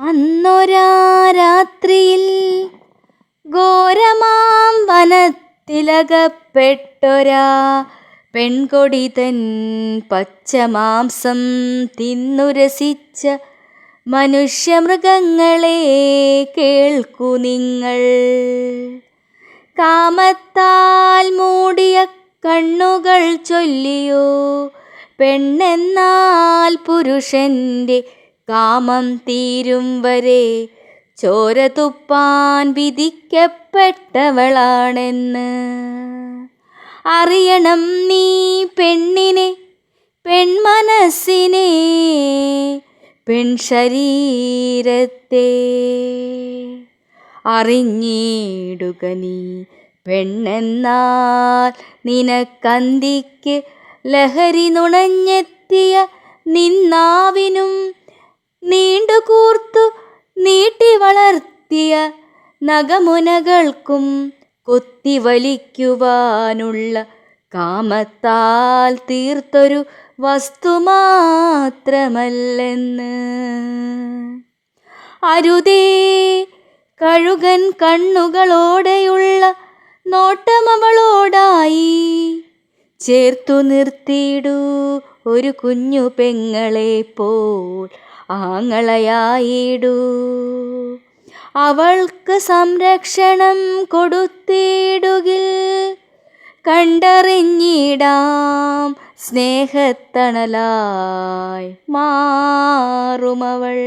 അന്നൊരാ രാത്രിയിൽ ഘോരമാം വനത്തിലകപ്പെട്ടൊരാ പെൺകൊടി തൻ പച്ചമാംസം തിന്നുരസിച്ച മനുഷ്യമൃഗങ്ങളെ കേൾക്കു നിങ്ങൾ. കാമത്താൽ മൂടിയ കണ്ണുകൾ ചൊല്ലിയോ പെണ്ണെന്നാൽ പുരുഷന്റെ കാമം തീരും വരെ ചോര തുപ്പാൻ വിധിക്കപ്പെട്ടവളാണെന്ന്. അറിയണം നീ പെണ്ണിനെ പെൺമനസ്സിനെ പെൺശരീരത്തെ. അറിഞ്ഞിടുക നീ പെണ്ണെന്നാൽ നിനക്കന്തിക്ക് ലഹരി നുണഞ്ഞെത്തിയ നിന്നാവിനും നീണ്ടുകൂർത്തു നീട്ടി വളർത്തിയ നഖമുനകൾക്കും കൊത്തിവലിക്കുവാനുള്ള കാമത്താൽ തീർത്തൊരു വസ്തു മാത്രമല്ലെന്ന് അരുതേ കഴുകൻ കണ്ണുകളോടെയുള്ള നോട്ടമവളോടായി ചേർത്തു നിർത്തിയിടൂ ഒരു കുഞ്ഞു പെങ്ങളെ പോൽ ആങ്ങളയായിടൂ. അവൾക്ക് സംരക്ഷണം കൊടുത്തിടുകിൽ കണ്ടറിഞ്ഞിടാം സ്നേഹത്തണലായി മാറുമവൾ.